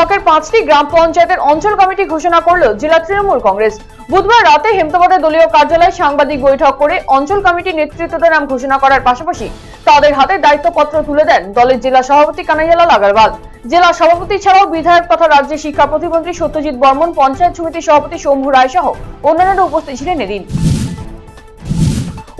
ব্লকের পাঁচটি গ্রাম পঞ্চায়েতের অঞ্চল কমিটি ঘোষণা করল জেলা তৃণমূল কংগ্রেস। বুধবার রাতে হেমতাবাদে দলীয় কার্যালয়ে সাংবাদিক বৈঠক করে অঞ্চল কমিটির নেতৃত্বদের নাম ঘোষণা করার পাশাপাশি তাদের হাতে দায়িত্বপত্র তুলে দেন দলের জেলা সভাপতি কানাইয়ালাল আগারওয়াল। জেলা সভাপতি ছাড়াও বিধায়ক তথা রাজ্যের শিক্ষা প্রতিমন্ত্রী সত্যজিৎ বর্মন, পঞ্চায়েত সমিতির সভাপতি শম্ভু রায় সহ অন্যান্যরা উপস্থিত ছিলেন এদিন।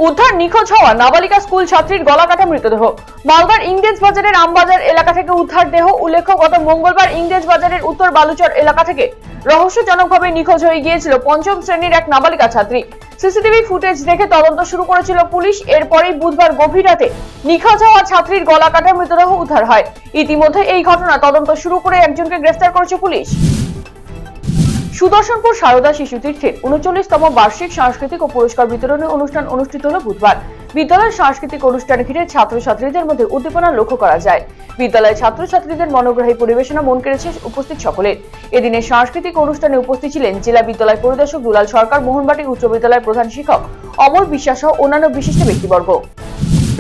উদ্ধার নিখোঁজ হওয়া নাবালিকা স্কুল ছাত্রীর গলা কাটা মৃতদেহ। মালদার ইংরেজ বাজারের আমবাজার এলাকা থেকে উদ্ধার দেহ উল্লেখ্য, গত মঙ্গলবার ইংরেজ বাজারের উত্তর বালুচর এলাকা থেকে রহস্যজনকভাবে নিখোঁজ হয়ে গিয়েছিল পঞ্চম শ্রেণির এক নাবালিকা ছাত্রী। সিসিটিভি ফুটেজ দেখে তদন্ত শুরু করেছিল পুলিশ। এরপরেই বুধবার গভীর রাতে নিখোঁজ হওয়া ছাত্রীর গলা কাটা মৃতদেহ উদ্ধার হয়। ইতিমধ্যে এই ঘটনা তদন্ত শুরু করে একজনকে গ্রেফতার করেছে পুলিশ। সুদর্শনপুর সারদা শিশু তীর্থের উনচল্লিশতম বার্ষিক সাংস্কৃতিক ও পুরস্কার বিতরণী অনুষ্ঠান অনুষ্ঠিত হল বুধবার। বিদ্যালয়ের সাংস্কৃতিক অনুষ্ঠান ঘিরে ছাত্রছাত্রীদের মধ্যে উদ্দীপনা লক্ষ্য করা যায়। বিদ্যালয়ের ছাত্রছাত্রীদের মনোগ্রাহী পরিবেশনা মন কেড়েছে উপস্থিত সকলের। এদিনের সাংস্কৃতিক অনুষ্ঠানে উপস্থিত ছিলেন জেলা বিদ্যালয় পরিদর্শক দুলাল সরকার, মোহনবাটি উচ্চ বিদ্যালয়ের প্রধান শিক্ষক অমর বিশ্বাস সহ অন্যান্য বিশিষ্ট ব্যক্তিবর্গ।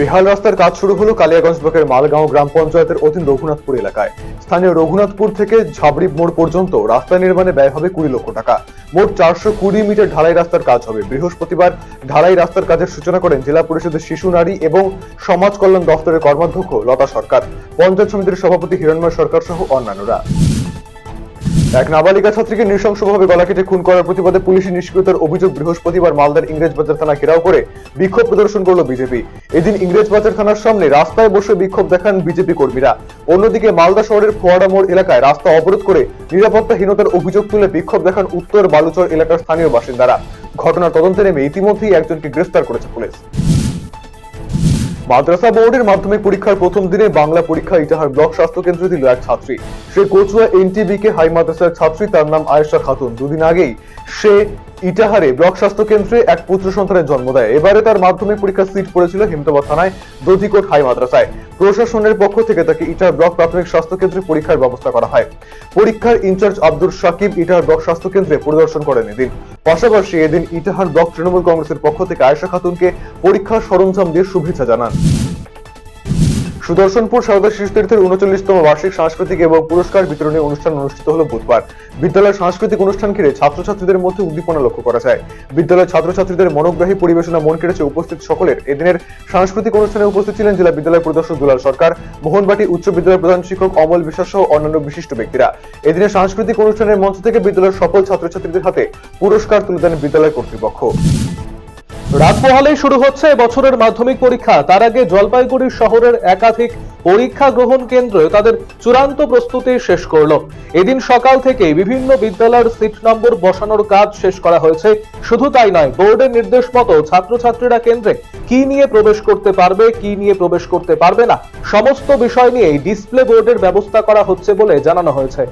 বেহাল রাস্তার কাজ শুরু হলো কালিয়াগঞ্জ ব্লকের মালগাঁও গ্রাম পঞ্চায়েতের অধীন রঘুনাথপুর এলাকায়। স্থানীয় রঘুনাথপুর থেকে ঝাবড়ি মোড় পর্যন্ত রাস্তা নির্মাণে ব্যয় হবে কুড়ি লক্ষ টাকা। মোট চারশো কুড়ি মিটার ঢালাই রাস্তার কাজ হবে। বৃহস্পতিবার ঢালাই রাস্তার কাজের সূচনা করেন জেলা পরিষদের শিশু, নারী এবং সমাজ কল্যাণ দপ্তরের কর্মাধ্যক্ষ লতা সরকার। পঞ্চায়েত সমিতির সভাপতি হিরণময় সরকার সহ অন্যান্যরা। এক নাবালিকা ছাত্রীকে নৃশংসভাবে গলা কেটে খুন করার প্রতিবাদে পুলিশি নিষ্ক্রিয়তার অভিযোগ বৃহস্পতিবার মালদার ইংরেজ বাজার থানা ঘেরাও করে বিক্ষোভ প্রদর্শন করল বিজেপি। এদিন ইংরেজ বাজার থানার সামনে রাস্তায় বসে বিক্ষোভ দেখান বিজেপি কর্মীরা। অন্যদিকে মালদা শহরের ফোয়ারা মোড় এলাকায় রাস্তা অবরোধ করে নিরাপত্তাহীনতার অভিযোগ তুলে বিক্ষোভ দেখান উত্তর বালুচর এলাকার স্থানীয় বাসিন্দারা। ঘটনার তদন্তে নেমে ইতিমধ্যেই একজনকে গ্রেফতার করেছে পুলিশ। মাদ্রাসা বোর্ডের মাধ্যমে পরীক্ষার প্রথম দিনে বাংলা পরীক্ষা ইটাহার ব্লক স্বাস্থ্য কেন্দ্রে দিল এক ছাত্রী। সে কচুয়া এনটিবি কে হাই মাদ্রাসার ছাত্রী, তার নাম আয়েশা খাতুন। দুদিন আগেই সে ইটাহারে ব্লক স্বাস্থ্য কেন্দ্রে এক পুত্র সন্তানের জন্ম দেয়। এবারে তার মাধ্যমিক পরীক্ষার সিট পড়েছিল হেমতাবাদ থানায় দধিকোট হাই মাদ্রাসায়। প্রশাসনের পক্ষ থেকে তাকে ইটাহার ব্লক প্রাথমিক স্বাস্থ্য কেন্দ্রে পরীক্ষার ব্যবস্থা করা হয়। পরীক্ষার in charge Abdul Sakib Itahar block স্বাস্থ্য কেন্দ্রে পরিদর্শন করেন এদিন। পাশাপাশি এদিন ইটাহার ব্লক তৃণমূল কংগ্রেসের পক্ষ থেকে আয়েশা খাতুনকে পরীক্ষার সরঞ্জাম দিয়ে শুভেচ্ছা জানান। সুদর্শনপুর সারদা শিশু তীর্থের উনচল্লিশতম বার্ষিক সাংস্কৃতিক এবং পুরস্কার বিতরণী অনুষ্ঠান অনুষ্ঠিত হলো বুধবার। বিদ্যালয়ের সাংস্কৃতিক অনুষ্ঠান ঘিরে ছাত্রছাত্রীদের মধ্যে উদ্দীপনা লক্ষ্য করা যায়। বিদ্যালয়ের ছাত্রছাত্রীদের মনোগ্রাহী পরিবেশনা মন কেড়েছে উপস্থিত সকলের। এদিনের সাংস্কৃতিক অনুষ্ঠানে উপস্থিত ছিলেন জেলা বিদ্যালয় পরিদর্শক দুলাল সরকার, মোহনবাটি উচ্চ বিদ্যালয়ের প্রধান শিক্ষক অমল বিশ্বাস সহ অন্যান্য বিশিষ্ট ব্যক্তিরা। এদিনের সাংস্কৃতিক অনুষ্ঠানের মঞ্চ থেকে বিদ্যালয়ের সকল ছাত্রছাত্রীদের হাতে পুরস্কার তুলে দেন বিদ্যালয় কর্তৃপক্ষ। রাত পোহালেই শুরু হচ্ছে বছরের মাধ্যমিক পরীক্ষা। তার আগে জলপাইগুড়ি শহরের একাধিক পরীক্ষা গ্রহণ কেন্দ্রে তাদের চূড়ান্ত প্রস্তুতি শেষ করল। এদিন সকাল থেকে বিভিন্ন বিদ্যালয়ের সিট নম্বর বসানোর কাজ শেষ করা হয়েছে। শুধু তাই নয়, বোর্ডের নির্দেশ মতো ছাত্রছাত্রীরা কেন্দ্রে কি নিয়ে প্রবেশ করতে পারবে, কি নিয়ে প্রবেশ করতে পারবে না, সমস্ত বিষয় নিয়ে ডিসপ্লে বোর্ডের ব্যবস্থা করা হচ্ছে বলে জানানো হয়েছে।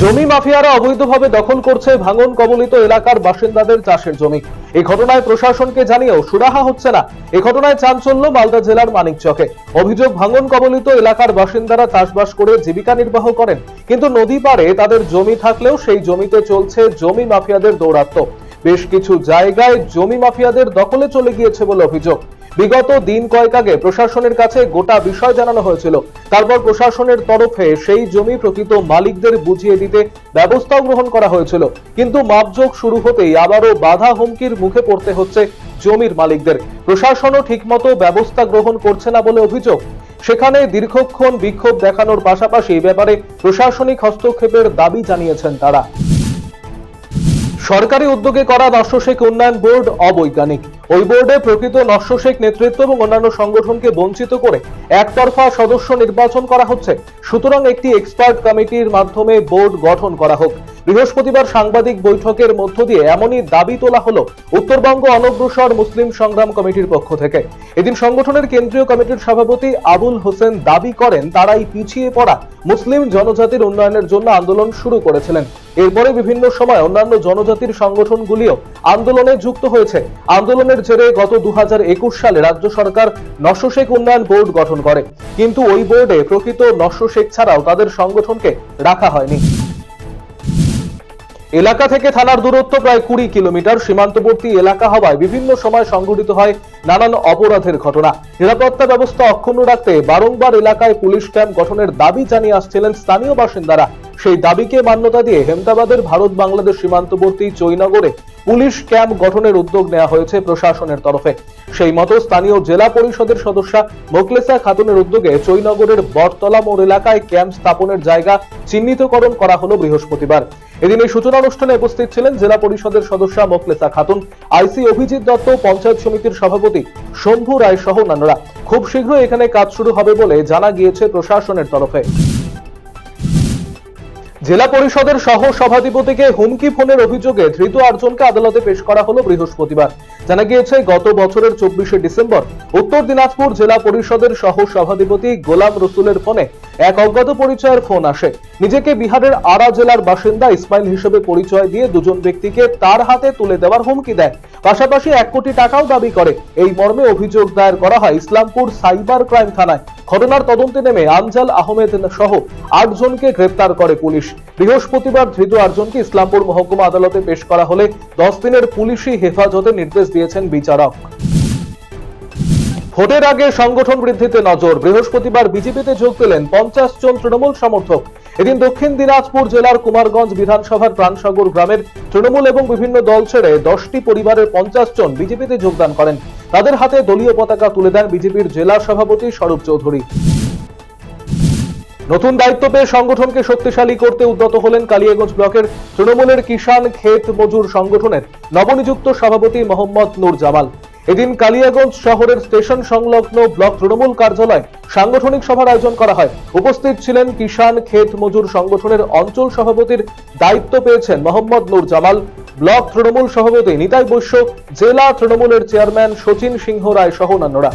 জমি মাফিয়ারা অবৈধভাবে দখল করছে ভাঙন কবলিত এলাকার বাসিন্দাদের চাষের জমি। এই ঘটনায় প্রশাসনকে জানিয়েও সুরাহা হচ্ছে না। এই ঘটনায় চাঞ্চল্য মালদা জেলার মানিকচকে। অভিযোগ ভাঙন কবলিত এলাকার বাসিন্দারা চাষবাস করে জীবিকা নির্বাহ করেন। কিন্তু নদী পারে তাদের জমি থাকলেও সেই জমিতে চলছে জমি মাফিয়াদের দৌরাত্ম্য। বেশ কিছু জায়গায় জমি মাফিয়াদের দখলে চলে গিয়েছে বলে অভিযোগ। বিগত দিন কয়েক আগে প্রশাসনের কাছে গোটা বিষয় জানানো হয়েছিল। তারপর প্রশাসনের তরফে সেই জমি প্রকৃত মালিকদের বুঝিয়ে দিতে ব্যবস্থাও গ্রহণ করা হয়েছিল। কিন্তু মাপযোগ শুরু হতেই আবারও বাধা হুমকির মুখে পড়তে হচ্ছে জমির মালিকদের। প্রশাসনও ঠিকমতো ব্যবস্থা গ্রহণ করছে না বলে অভিযোগ। সেখানে দীর্ঘক্ষণ বিক্ষোভ দেখানোর পাশাপাশি ব্যাপারে প্রশাসনিক হস্তক্ষেপের দাবি জানিয়েছেন তারা। সরকারি উদ্যোগে করা নস্যশেখ উন্নয়ন বোর্ড অবৈজ্ঞানিক। ওই বোর্ডে প্রকৃত নস্যশেখ নেতৃত্ব এবং অন্যান্য সংগঠনকে বঞ্চিত করে একতরফা সদস্য নির্বাচন করা হচ্ছে। সুতরাং একটি এক্সপার্ট কমিটির মাধ্যমে বোর্ড গঠন করা হোক। বৃহস্পতিবার সাংবাদিক বৈঠকের মধ্য দিয়ে এমনই দাবি তোলা হলো উত্তরবঙ্গ অনগ্রসর মুসলিম সংগ্রাম কমিটির পক্ষ থেকে। এদিন সংগঠনের কেন্দ্রীয় কমিটির সভাপতি আবুল হোসেন দাবি করেন, তারাই পিছিয়ে পড়া মুসলিম জনজাতির উন্নয়নের জন্য আন্দোলন শুরু করেছিলেন। এরপরে বিভিন্ন সময় অন্যান্য জনজাতির সংগঠনগুলিও আন্দোলনে যুক্ত হয়েছে। আন্দোলনের জেরে গত দু হাজার একুশ সালে রাজ্য সরকার নস্যশেখ উন্নয়ন বোর্ড গঠন করে। কিন্তু ওই বোর্ডে প্রকৃত নস্যশেখ ছাড়াও তাদের সংগঠনকে রাখা হয়নি। এলাকা থেকে থানার দূরত্ব প্রায় কুড়ি কিলোমিটার। সীমান্তবর্তী এলাকা হওয়ায় বিভিন্ন সময় সংঘটিত হয় নানান অপরাধের ঘটনা। নিরাপত্তা ব্যবস্থা অক্ষুণ্ণ রাখতে বারংবার এলাকায় পুলিশ ক্যাম্প গঠনের দাবি জানিয়ে আসছিলেন স্থানীয় বাসিন্দারা। সেই দাবিকে মান্যতা দিয়ে হেমদাবাদের ভারত বাংলাদেশ সীমান্তবর্তী চৈনগরে পুলিশ ক্যাম্প গঠনের উদ্যোগ নেওয়া হয়েছে প্রশাসনের তরফে। সেই মতো স্থানীয় জেলা পরিষদের সদস্যা মোকলেসা খাতুনের উদ্যোগে চৈনগরের বটতলা মোড় এলাকায় ক্যাম্প স্থাপনের জায়গা চিহ্নিতকরণ করা হলো বৃহস্পতিবার। এদিন এই সূচনা অনুষ্ঠানে উপস্থিত ছিলেন জেলা পরিষদের সদস্যা মোকলেসা খাতুন, আইসি অভিজিৎ দত্ত, পঞ্চায়েত সমিতির সভাপতি শম্ভু রায় সহ অন্যান্যরা খুব শীঘ্রই এখানে কাজ শুরু হবে বলে জানা গিয়েছে প্রশাসনের তরফে। জেলা পরিষদের সহ সভাধিপতিকে হুমকি ফোনের অভিযোগে ধৃত আটজনকে আদালতে পেশ করা হলো বৃহস্পতিবার। জানা গিয়েছে, গত বছরের চব্বিশে ডিসেম্বর উত্তর দিনাজপুর জেলা পরিষদের সহ সভাধিপতি গোলাম রসুলের ফোনে এক অজ্ঞাত পরিচয়ের ফোন আসে। নিজেকে বিহারের আরা জেলার বাসিন্দা ইসমাইল হিসেবে পরিচয় দিয়ে দুজন ব্যক্তিকে তার হাতে তুলে দেওয়ার হুমকি দেয়। পাশাপাশি এক কোটি টাকাও দাবি করে। এই মর্মে অভিযোগ দায়ের করা হয় ইসলামপুর সাইবার ক্রাইম থানায়। ঘটনার তদন্তে নেমে আনজাল আহমেদ সহ আটজনকে গ্রেপ্তার করে পুলিশ। বৃহস্পতিবার ধৃত আটজনকে ইসলামপুর মহকুমা আদালতে পেশ করা হলে দশ দিনের পুলিশি হেফাজতে নির্দেশ দিয়েছেন বিচারক। ভোটের আগে সংগঠন বৃদ্ধিতে নজর। বৃহস্পতিবার বিজেপিতে যোগ দিলেন পঞ্চাশ জন তৃণমূল সমর্থক। এদিন দক্ষিণ দিনাজপুর জেলার কুমারগঞ্জ বিধানসভার প্রাণসাগর গ্রামের তৃণমূল এবং বিভিন্ন দল ছেড়ে দশটি পরিবারের পঞ্চাশ জন বিজেপিতে যোগদান করেন। তাদের হাতে দলীয় পতাকা তুলে দেন বিজেপির জেলা সভাপতি স্বরূপ চৌধুরী। নতুন দায়িত্ব পেয়ে সংগঠনকে শক্তিশালী করতে উদ্যত হলেন কালিয়াগঞ্জ ব্লকের তৃণমূলের কিষাণ ক্ষেত মজুর সংগঠনের নবনিযুক্ত সভাপতি মোহাম্মদ নূর জামাল। এদিন কালিয়াগঞ্জ শহরের স্টেশন সংলগ্ন ব্লক তৃণমূল কার্যালয় সাংগঠনিক সভার আয়োজন করা হয়। উপস্থিত ছিলেন কিষাণ ক্ষেত মজুর সংগঠনের অঞ্চল সভাপতির দায়িত্ব পেয়েছেন মোহাম্মদ নূর জামাল। ব্লক তৃণমূল সভাপতি নিতাই বৈশ্য, জেলা তৃণমূলের চেয়ারম্যান সচিন সিংহ রায় সহ অন্যান্যরা।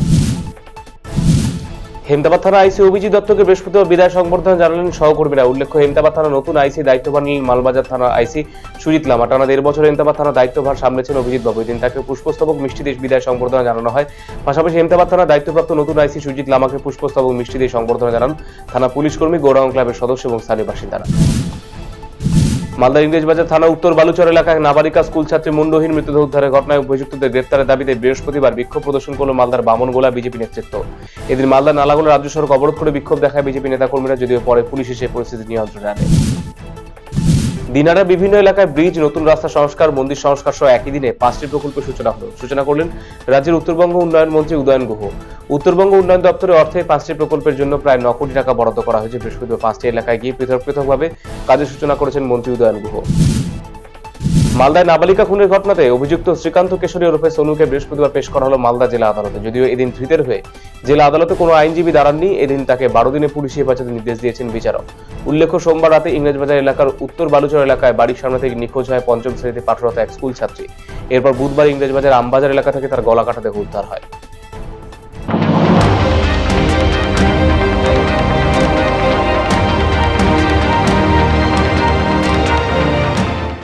হেমদাবাদ থানা আইসি অভিজিৎ দত্তকে বৃহস্পতিবার বিদায় সংবর্ধনা জানালেন সহকর্মীরা। উল্লেখ্য হেমদাবাদ থানা নতুন আইসি দায়িত্বভার নিলেন মালবাজার থানা আইসি সুজিত লামা। টানা দেড় বছর হেমদাবাদ থানা দায়িত্বভার সামলেছেন অভিজিৎ বাবু। দিন তাকে পুষ্পস্তবক মিষ্টি দেশ বিদায় সংবর্ধনা জানানো হয়। পাশাপাশি হেমদাবাদ থানা দায়িত্বপ্রাপ্ত নতুন আইসি সুজিত লামাকে পুষ্পস্তবক মিষ্টি দিয়ে সংবর্ধনা জানান থানা পুলিশ কর্মী, গৌরাঙ্গ ক্লাবের সদস্য এবং স্থানীয় বাসিন্দারা। মালদা ইংরেজবাজার থানা উত্তর বালুচর এলাকায় নাবালিকা স্কুল ছাত্রী মুন্ডহীন মৃতদেহ উদ্ধারের ঘটনায় অভিযুক্তদের গ্রেপ্তারের দাবিতে বৃহস্পতিবার বিক্ষোভ প্রদর্শন করল মালদার বামনগোলা বিজেপি নেতৃত্ব। এদিন মালদার নালাগোলা রাজ্য সড়ক অবরোধ করে বিক্ষোভ দেখায় বিজেপি নেতাকর্মীরা, যদিও পরে পুলিশ এসে পরিস্থিতি নিয়ন্ত্রণে আনে। দিনারা বিভিন্ন এলাকায় ব্রিজ, নতুন রাস্তা সংস্কার, মন্দির সংস্কার সহ একই দিনে পাঁচটি প্রকল্পের সূচনা হলো। সূচনা করলেন রাজ্যের উত্তরবঙ্গ উন্নয়ন মন্ত্রী উদয়ন গুহ। উত্তরবঙ্গ উন্নয়ন দপ্তরের অর্থে পাঁচটি প্রকল্পের জন্য প্রায় ন কোটি টাকা বরাদ্দ করা হয়েছে। বৃহস্পতিবার পাঁচটি এলাকায় গিয়ে পৃথক পৃথকভাবে কাজের সূচনা করেছেন মন্ত্রী উদয়ন গুহ। মালদায় নাবালিকা খুনের ঘটনাতে অভিযুক্ত শ্রীকান্ত কেশরী ওরফে সোনুকে বৃহস্পতিবার পেশ করা হলো মালদা জেলা আদালতে। যদিও এদিন ধৃতের হয়ে জেলা আদালতে কোনো আইনজীবী দাঁড়াননি। এদিন তাকে বারো দিনে পুলিশ হেফাজতে নির্দেশ দিয়েছেন বিচারক। উল্লেখ্য, সোমবার রাতে ইংরেজবাজার এলাকার উত্তর বালুচর এলাকায় বাড়ির সামনে থেকে নিখোঁজ হয় পঞ্চম শ্রেণীতে পাঠরত এক স্কুল ছাত্রী। এরপর বুধবার ইংরেজবাজার আমবাজার এলাকা থেকে তার গলা কাটাতে উদ্ধার হয়।